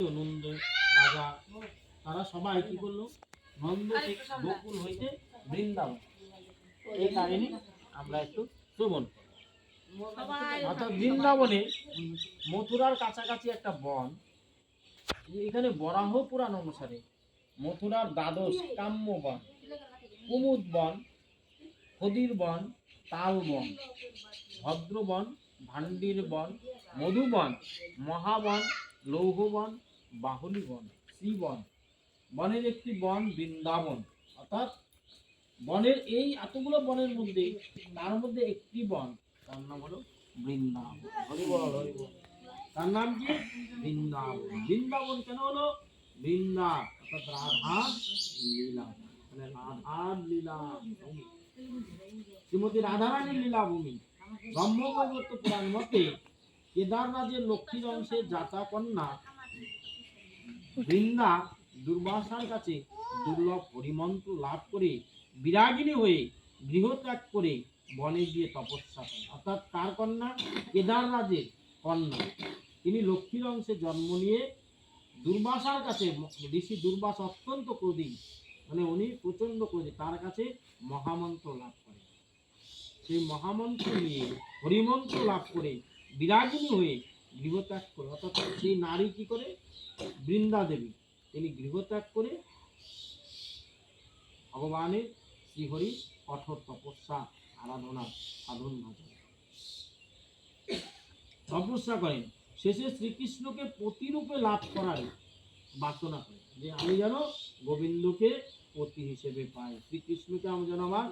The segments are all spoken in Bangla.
নন্দ রাজা তারা সবাই কি করল? নন্দ গোকুল হইতে বৃন্দাবন। এই কাহিনী আমরা একটু শ্রবণ অর্থাৎ বৃন্দাবনে মথুরার কাছাকাছি একটা বন। এখানে বরাহ পুরাণ অনুসারে মথুরার দ্বাদশ কাম্য বন কুমুদ বন খদির বন তাল বন ভদ্রবন ভান্ডির বন মধুবন মহাবন লৌহবন বাহুলি বন শ্রীবন। বনের একটি বন বৃন্দাবন। অর্থাৎ বনের এই এতগুলো বনের মধ্যে, তার মধ্যে একটি বন, তার নাম হলো বৃন্দাবন। তার নাম কি? বৃন্দাবন। বৃন্দাবন কেন হলো? বৃন্দা, অর্থাৎ রাধা লীলা। মানে রাধার লীলা শ্রীমতী রাধারানীর লীলা ভূমি। ব্রহ্মবৈবর্ত পুরাণ মতে কেদাররাজের লক্ষ্মীর অংশে জাতা কন্যা বৃন্দা দুর্বাসার কাছে দুর্লভ হরিমন্ত্র লাভ করে বিরাগিনী হয়ে গৃহত্যাগ করে বনে গিয়ে তপস্যা করেন। অর্থাৎ কার কন্যা? কেদার রাজের কন্যা। তিনি লক্ষ্মীর অংশে জন্ম নিয়ে দুর্বাসার কাছে ঋষি দুর্বাস অত্যন্ত ক্রোধী। মানে উনি প্রচণ্ড ক্রোধী। তার কাছে মহামন্ত্র লাভ করেন। সেই মহামন্ত্র নিয়ে হরিমন্ত্র লাভ করে বিরাগিনী হয়ে গৃহত্যাগ করে, অর্থাৎ সেই নারী কি করে? বৃন্দা দেবী তিনি গৃহত্যাগ করে ভগবানের শ্রীহরি কঠোর তপস্যা, আরাধনা, সাধন, ভজন। তপস্যা করেন। শেষে শ্রীকৃষ্ণকে প্রতিরূপে লাভ করার বাসনা করেন যে, আমি যেন গোবিন্দকে পতি হিসেবে পাই। শ্রীকৃষ্ণকে আমি যেন আমার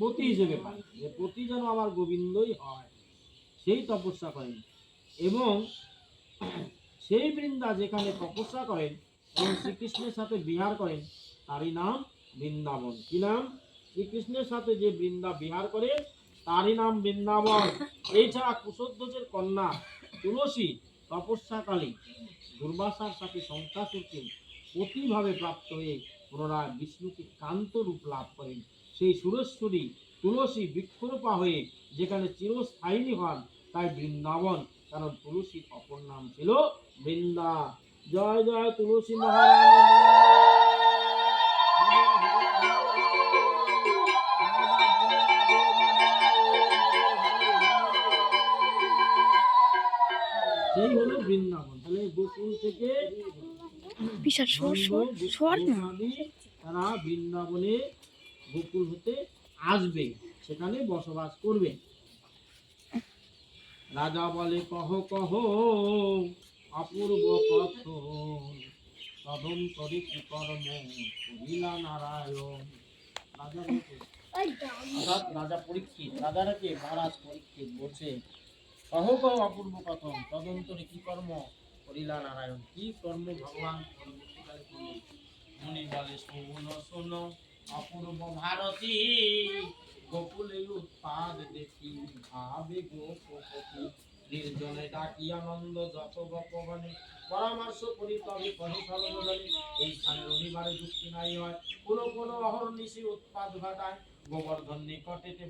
পতি হিসেবে পাই। যে, পতি যেন আমার গোবিন্দই হয়। সেই তপস্যা করেন। এবং সেই বৃন্দা যেখানে তপস্যা করেন এবং শ্রীকৃষ্ণের সাথে বিহার করেন, তারই নাম বৃন্দাবন। কি নাম? শ্রীকৃষ্ণের সাথে যে বৃন্দা বিহার করে, তারই নাম বৃন্দাবন। এছাড়া কুশধ্বজের কন্যা তুলসী তপস্যাকালী দুর্বাসার সাথে সংখ্যাসুরকে অতিভাবে প্রাপ্ত হয়ে পুনরায় বিষ্ণুকে কান্ত রূপ লাভ করেন। সেই সুরেশ্বরী তুলসী বৃক্ষরূপা হয়ে যেখানে চিরস্থায়িনী হন তাই বৃন্দাবন কারণ তুলসীর অপর নাম ছিল বৃন্দা। জয় জয় তুলসী সেই হলো বৃন্দাবন। তাহলে গোকুল থেকে বিশাল সর সর সর না? তারা বৃন্দাবনে গোকুল হতে আসবে সেখানে বসবাস করবে। রাজা বলে কহ কহ অপূর্ব কথন সদন করে কি কর্ম করিলা নারায়ণ। রাজা অর্থাৎ রাজা পরীক্ষিত রাজারা কে মহারাজ পরীক্ষিত বলছে কহ কহ অপূর্ব কথন তদন্তরে কি কর্ম করিলা নারায়ণ কি কর্ম ভগবান? পরবর্তীকালে করলেন? মুনি বলে শোনো শোনো অপূর্ব ভারতী গোকুলে উৎপাদ দেখি, ভাবে গোপতি নির্জনে ডাকি আনন্দ যত গোপগণে পরামর্শ করি তবে কহে সর্বজনে এই স্থানে রবিবারে যুক্তি নাই হয়। কোনো কোনো অহর্নিশি উৎপাদ ঘটায়। গোবর্ধন নিকটেতে